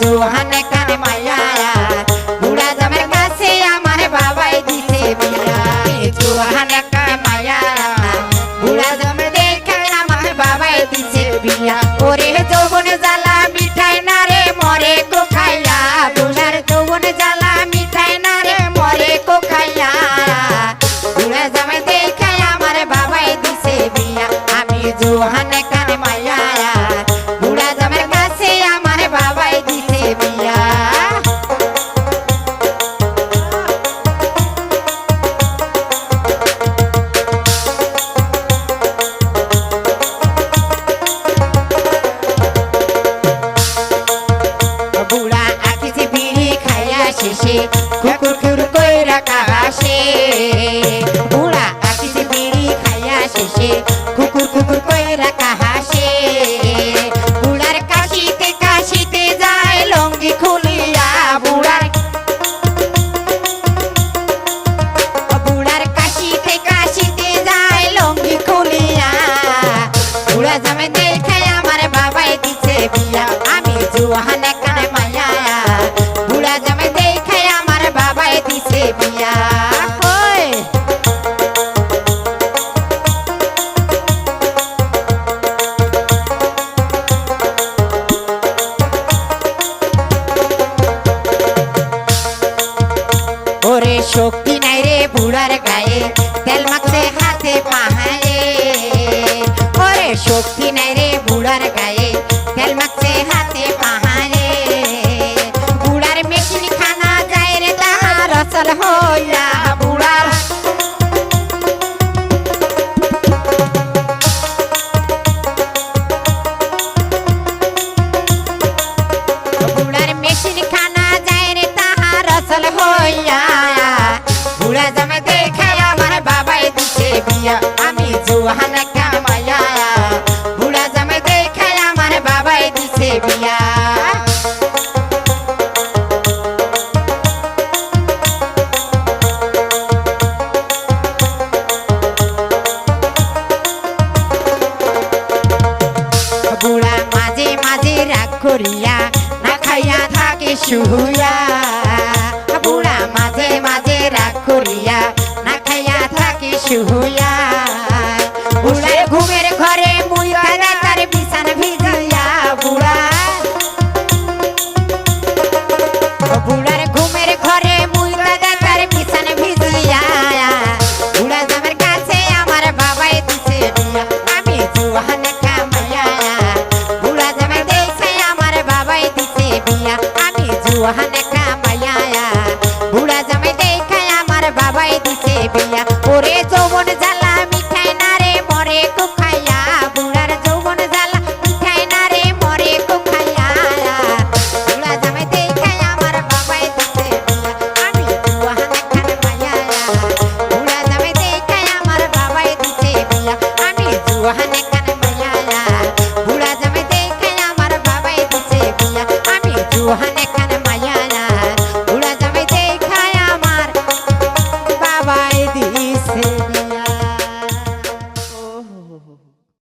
Johann কান মায়া কুকুর খুর কইরা কাশে বুড়া আসিছে, বিড়ি খাইয়া শেষে কুকুর কুকুর কইরা কাহাসে বুড়ার কাশিতে কাশিতে যায় লঙ্গি খুলিয়া বুড়ার। বুড়ার কাশিতে কাশিতে যায় লঙ্গি খুলিয়া। বুড়া জামে দেখায় আমার বাবাই দিছে বিয়া। আমি জুহানা শক্তি নাই রে বুড়ার গায়ে। তেল মাখতে হাতে পাহাড়ে। ওরে শক্তি করিয়া না খাইয়া থাকে শুয়া সোহানে কামাইয়া বুড়া জামাই দেখায় আমার বাবাই দিছে বিয়া। ওরে